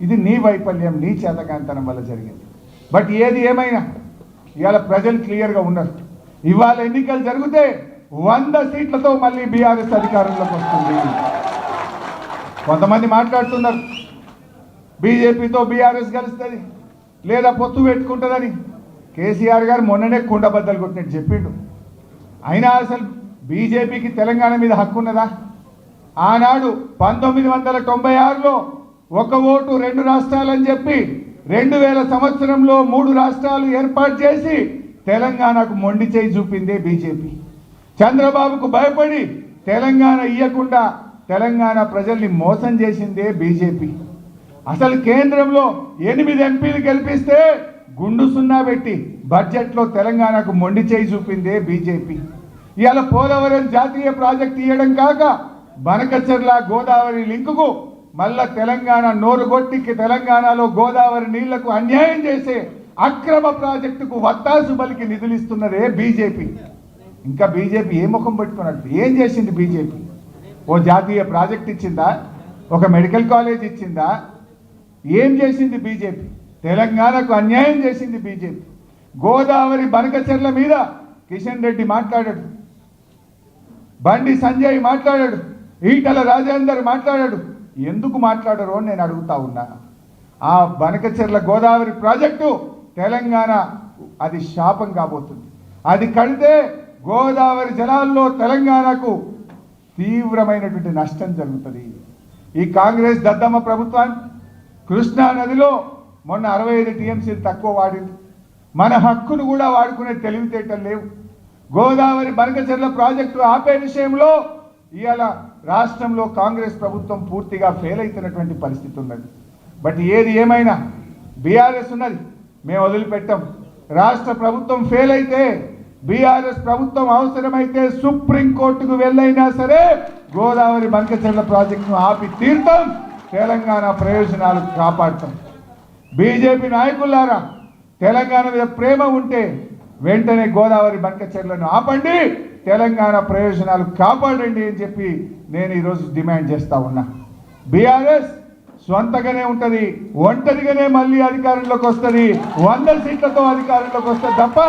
ఇది నీ వైఫల్యం నీ చేతకాంతనం వల్ల జరిగింది. బట్ ఏది ఏమైనా ఇవాళ ప్రజలు క్లియర్గా ఉన్నారు ఇవాళ ఎన్నికలు జరిగితే వంద సీట్లతో మళ్ళీ బీఆర్ఎస్ అధికారంలోకి వస్తుంది. కొంతమంది మాట్లాడుతున్నారు బీజేపీతో బీఆర్ఎస్ కలుస్తుంది లేదా పొత్తు పెట్టుకుంటుందని. కేసీఆర్ గారు మొన్ననే కుండబద్దలు కొట్టినట్టు చెప్పిండు. అయినా అసలు బీజేపీకి తెలంగాణ మీద హక్కు ఉన్నదా? ఆనాడు పంతొమ్మిది వందల తొంభై ఆరులో ఒక ఓటు రెండు రాష్ట్రాలని చెప్పి రెండు వేల సంవత్సరంలో మూడు రాష్ట్రాలు ఏర్పాటు చేసి తెలంగాణకు మొండి చేయి చూపిందే బీజేపీ. చంద్రబాబుకు భయపడి తెలంగాణ ఇయ్యకుండా తెలంగాణ ప్రజల్ని మోసం చేసిందే బీజేపీ. అసలు కేంద్రంలో ఎనిమిది ఎంపీలు గెలిపిస్తే గుండు సున్నా పెట్టి బడ్జెట్లో తెలంగాణకు మొండి చేయి చూపిందే బీజేపీ. ఇవాళ పోలవరం జాతీయ ప్రాజెక్ట్ ఇవ్వడం కాక బనకచర్ల గోదావరి లింకుకు మళ్ళా తెలంగాణ నోరు కొట్టికి తెలంగాణలో గోదావరి నీళ్ళకు అన్యాయం చేసే అక్రమ ప్రాజెక్టుకు వత్తాసు బలికి నిధులు ఇస్తున్నదే బీజేపీ. ఇంకా బీజేపీ ఏ ముఖం పెట్టుకున్నట్టు? ఏం చేసింది బీజేపీ? ఓ జాతీయ ప్రాజెక్ట్ ఇచ్చిందా? ఒక మెడికల్ కాలేజ్ ఇచ్చిందా? ఏం చేసింది బీజేపీ? తెలంగాణకు అన్యాయం చేసింది బీజేపీ. గోదావరి బనకచెర్ల మీద కిషన్ రెడ్డి మాట్లాడాడు. బండి సంజయ్ మాట్లాడాడు. ఈటల రాజేందర్ మాట్లాడాడు. ఎందుకు మాట్లాడరు అని నేను అడుగుతా ఉన్నా. ఆ బనకచెర్ల గోదావరి ప్రాజెక్టు తెలంగాణ అది శాపం కాబోతుంది. అది కడితే గోదావరి జలాల్లో తెలంగాణకు తీవ్రమైనటువంటి నష్టం జరుగుతుంది. ఈ కాంగ్రెస్ దద్దమ్మ ప్రభుత్వాన్ని కృష్ణా నదిలో మొన్న అరవై ఐదు టీఎంసీలు తక్కువ వాడింది. మన హక్కును కూడా వాడుకునే తెలివితేటలు లేవు. గోదావరి బనకచెర్ల ప్రాజెక్టు ఆపే విషయంలో ఇవాళ రాష్ట్రంలో కాంగ్రెస్ ప్రభుత్వం పూర్తిగా ఫెయిల్ అవుతున్నటువంటి పరిస్థితి ఉన్నది. బట్ ఏది ఏమైనా బీఆర్ఎస్ ఉన్నది మేము వదిలిపెట్టాం. రాష్ట్ర ప్రభుత్వం ఫెయిల్ అయితే బీఆర్ఎస్ ప్రభుత్వం అవసరమైతే సుప్రీంకోర్టుకు వెళ్ళైనా సరే గోదావరి బంకచెర్ల ప్రాజెక్టును ఆపి తీర్థం తెలంగాణ ప్రయోజనాలు కాపాడతాం. బీజేపీ నాయకులారా తెలంగాణ మీద ప్రేమ ఉంటే వెంటనే గోదావరి బంకచెర్లను ఆపండి. తెలంగాణ ప్రయోజనాలు కాపాడండి అని చెప్పి నేను ఈరోజు డిమాండ్ చేస్తా ఉన్నా. బీఆర్ఎస్ స్వంతగానే ఉంటుంది ఒంటరిగానే మళ్ళీ అధికారంలోకి వస్తుంది వంద సీట్లతో అధికారంలోకి వస్తుంది తప్ప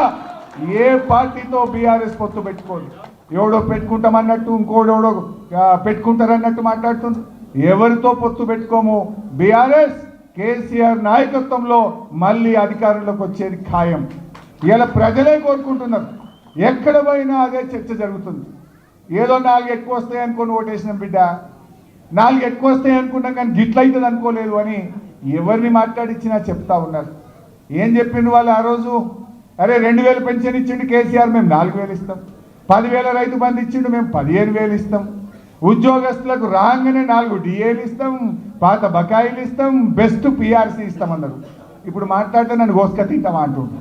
ఏ పార్టీతో బీఆర్ఎస్ పొత్తు పెట్టుకోదు. ఎవడో పెట్టుకుంటామన్నట్టు ఇంకోడెవడో పెట్టుకుంటారన్నట్టు మాట్లాడుతుంది. ఎవరితో పొత్తు పెట్టుకోము? బీఆర్ఎస్ కేసీఆర్ నాయకత్వంలో మళ్ళీ అధికారంలోకి వచ్చేది ఖాయం. ఇలా ప్రజలే కోరుకుంటున్నారు. ఎక్కడ పోయినా అదే చర్చ జరుగుతుంది. ఏదో నాలుగు ఎక్కువ వస్తాయి అనుకొని ఓటేసిన బిడ్డ. నాలుగు ఎక్కువ వస్తాయి అనుకున్నాం కానీ గిట్ల అవుతుంది అనుకోలేదు అని ఎవరిని మాట్లాడిచ్చినా చెప్తా ఉన్నారు. ఏం చెప్పిండు వాళ్ళు ఆ రోజు? అరే రెండు వేలు పెన్షన్ ఇచ్చిండు కేసీఆర్ మేము నాలుగు వేలు ఇస్తాం. పదివేల రైతు బంధు ఇచ్చిండు మేము పదిహేను వేలు ఇస్తాం. ఉద్యోగస్తులకు రాగానే నాలుగు డిఏలు ఇస్తాం పాత బకాయిలు ఇస్తాం బెస్ట్ పిఆర్సీ ఇస్తాం అన్నారు ఇప్పుడు మాట్లాడితే నన్ను గోసుక తింటామా అంటుండు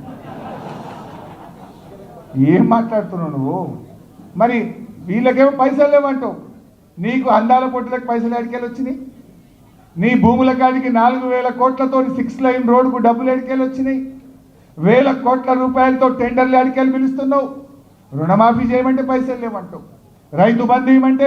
ఏం మాట్లాడుతున్నావు నువ్వు? మరి వీళ్ళకేమో పైసలు లేవంటావు. నీకు అందాల పొట్టులకు పైసలు ఎడికెళ్ళి వచ్చినాయి? నీ భూముల కాడికి నాలుగు వేల కోట్లతో సిక్స్ లైన్ రోడ్డుకు డబ్బులు ఎడికెళ్ళి వచ్చినాయి? వేల కోట్ల రూపాయలతో టెండర్లు ఎడికెళ్ళి పిలుస్తున్నావు? రుణమాఫీ చేయమంటే పైసలు లేవంటావు. రైతు బంధు ఇవ్వమంటే